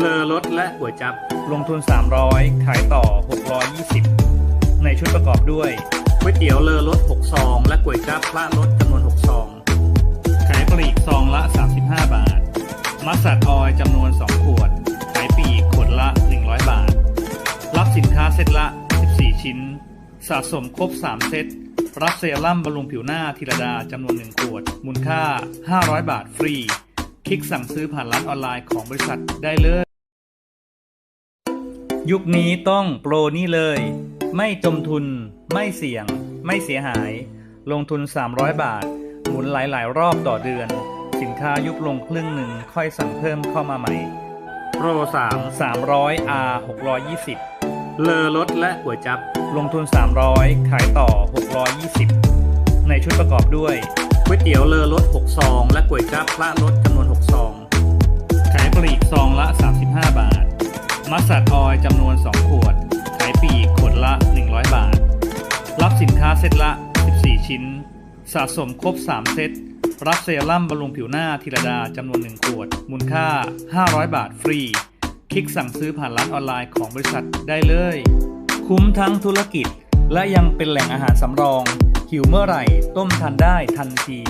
เลอรถและก๋วยจับ ลงทุน 300 ขายต่อ 620 ในชุดประกอบด้วยก๋วยเตี๋ยวเลอรถ6ซอง และก๋วยจับพระรถจำนวน 6 ซอง ขายปลีกซองละ 35 บาท มัสตาร์ดออยล์จำนวน 2 ขวด ขายปลีกขวดละ 100 บาท รับสินค้าเซตละ 14 ชิ้น สะสมครบ 3 เซต รับเซรั่มบำรุงผิวหน้าธีรดาจำนวน 1 ขวด มูลค่า 500 บาทฟรี คลิกสั่งซื้อผ่านร้านออนไลน์ของบริษัทได้เลย ยุคนี้ต้องโปรนี่เลย ไม่จมทุน ไม่เสี่ยง ไม่เสียหาย ลงทุน 300 บาท หมุนหลาย ๆ รอบต่อเดือน สินค้ายุบลงครึ่งหนึ่งค่อยสั่งเพิ่มเข้ามาใหม่ โปร300 R 620 เลอรถและก๋วยจับ ลงทุน 300 ขายต่อ 620 ในชุดประกอบด้วยก๋วยเตี๋ยวเลอรถ6ซองและก๋วยจับพระรถจำนวน6ซอง มัสตาร์ดออยจำนวน 2 ขวด ขายปีขวดละ 100 บาท รับสินค้าเซตละ 14 ชิ้น สะสมครบ 3 เซต รับเซรั่มบำรุงผิวหน้าธีรดาจำนวน 1 ขวด มูลค่า 500 บาทฟรี คลิกสั่งซื้อผ่านร้านออนไลน์ของบริษัทได้เลย คุ้มทั้งธุรกิจ และยังเป็นแหล่งอาหารสำรอง หิวเมื่อไหร่ ต้มทันได้ทันที